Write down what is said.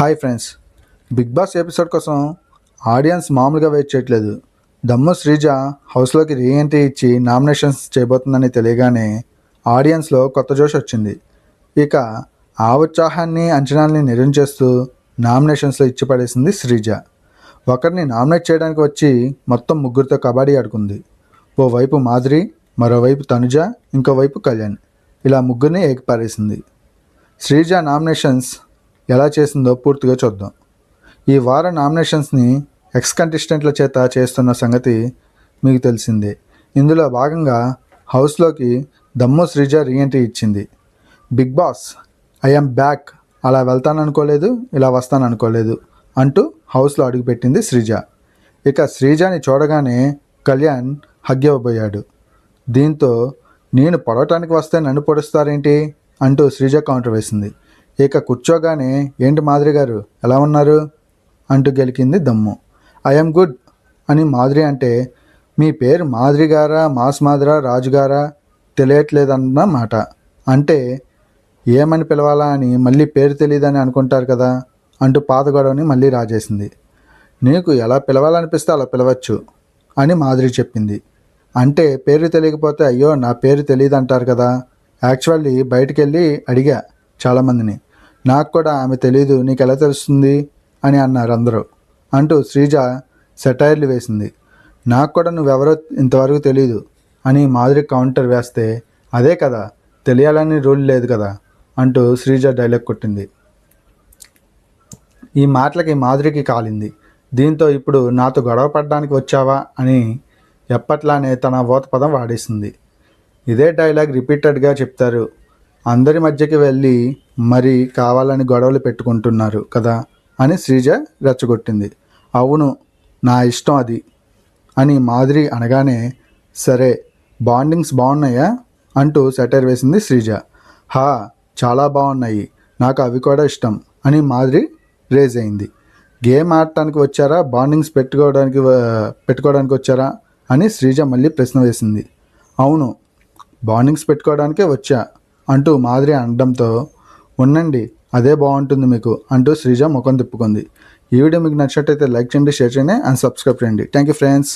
Hi friends. Bigg Boss episode కోసం audience మామూలుగా wait చేయట్లేదు. దమ్ము శ్రీజ హౌస్లోకి రీఎంట్రీ ఇచ్చి నామినేషన్స్ చేయబోతుందని తెలియగానే ఆడియన్స్లో కొత్త జోష్ వచ్చింది. ఇక ఆ ఉత్సాహాన్ని అంచనాల్ని నిర్వహించేస్తూ నామినేషన్స్లో ఇచ్చి పడేసింది శ్రీజ. ఒకరిని నామినేట్ చేయడానికి వచ్చి మొత్తం ముగ్గురితో కబడ్డీ ఆడుకుంది. ఓవైపు మాధురి మరోవైపు తనుజ ఇంకోవైపు కళ్యాణ్. ఇలా ముగ్గురిని ఏకిపారేసింది. శ్రీజ నామినేషన్స్ ఎలా చేసిందో పూర్తిగా చూద్దాం. ఈ వారం నామినేషన్స్ని ఎక్స్ కంటెస్టెంట్ల చేత చేస్తున్న సంగతి మీకు తెలిసిందే. ఇందులో భాగంగా హౌస్లోకి దమ్ము శ్రీజ రీఎంట్రీ ఇచ్చింది. Bigg Boss I'm back. అలా వెళ్తాననుకోలేదు ఇలా వస్తాననుకోలేదు అంటూ హౌస్లో అడుగుపెట్టింది శ్రీజ. ఇక శ్రీజని చూడగానే కళ్యాణ్ హగ్ ఇవ్వబోయాడు దీంతో నేను పొడవటానికి వస్తే నన్ను పొడుస్తారేంటి? అంటూ శ్రీజ కౌంటర్ వేసింది. ఇక కూర్చోగానే ఏంటి మాధురి గారు? ఎలా ఉన్నారు? అంటూ గెలికింది దమ్ము. ఐఎమ్ గుడ్ అని మాధురి అంటే మీ పేరు మాధురి గారా మాస్ మాధురా రాజుగారా తెలియట్లేదన్న మాట. అంటే ఏమని పిలవాలా అని మళ్ళీ పేరు తెలియదని అనుకుంటారు కదా? అంటూ పాత గొడవని మళ్ళీ రాజేసింది. నీకు ఎలా పిలవాలనిపిస్తే అలా పిలవచ్చు అని మాధురి చెప్పింది. అంటే పేరు తెలియకపోతే అయ్యో నా పేరు తెలియదు అంటారు కదా? యాక్చువల్లీ బయటికి వెళ్ళి అడిగా చాలామందిని. నాకు కూడా ఆమె తెలియదు నీకు ఎలా తెలుస్తుంది? అని అన్నారు అందరూ. అంటూ శ్రీజ సెటైర్లు వేసింది. నాకు కూడా నువ్వెవరో ఇంతవరకు తెలియదు అని మాధురి కౌంటర్ వేస్తే అదే కదా తెలియాలని రూల్ లేదు కదా అంటూ శ్రీజ డైలాగ్ కొట్టింది. ఈ మాటలకి మాధురికి కాలింది. దీంతో ఇప్పుడు నాతో గొడవ పడడానికి వచ్చావా అని ఎప్పట్లానే తన ఓత పదం వాడేసింది. ఇదే డైలాగ్ రిపీటెడ్గా చెప్తారు అందరి మధ్యకి వెళ్ళి మరి కావాలని గొడవలు పెట్టుకుంటున్నారు కదా అని శ్రీజ రెచ్చగొట్టింది. అవును నా ఇష్టం అది అని మాధురి అనగానే సరే బాండింగ్స్ బాగున్నాయా? అంటూ సెటైర్ వేసింది శ్రీజ. హా చాలా బాగున్నాయి. నాకు అవి కూడా ఇష్టం అని మాధురి రేజ్ అయింది. గేమ్ ఆడటానికి వచ్చారా? బాండింగ్స్ పెట్టుకోవడానికి పెట్టుకోవడానికి వచ్చారా? అని శ్రీజ మళ్ళీ ప్రశ్న వేసింది. అవును బాండింగ్స్ పెట్టుకోవడానికే వచ్చా అంటూ మాధురి అనడంతో ఉండండి అదే బాగుంటుంది మీకు అంటూ శ్రీజ ముఖం తిప్పుకుంది. ఈ వీడియో మీకు నచ్చినట్టయితే లైక్ చేయండి షేర్ చేయండి అండ్ సబ్స్క్రైబ్ చేయండి. Thank you friends.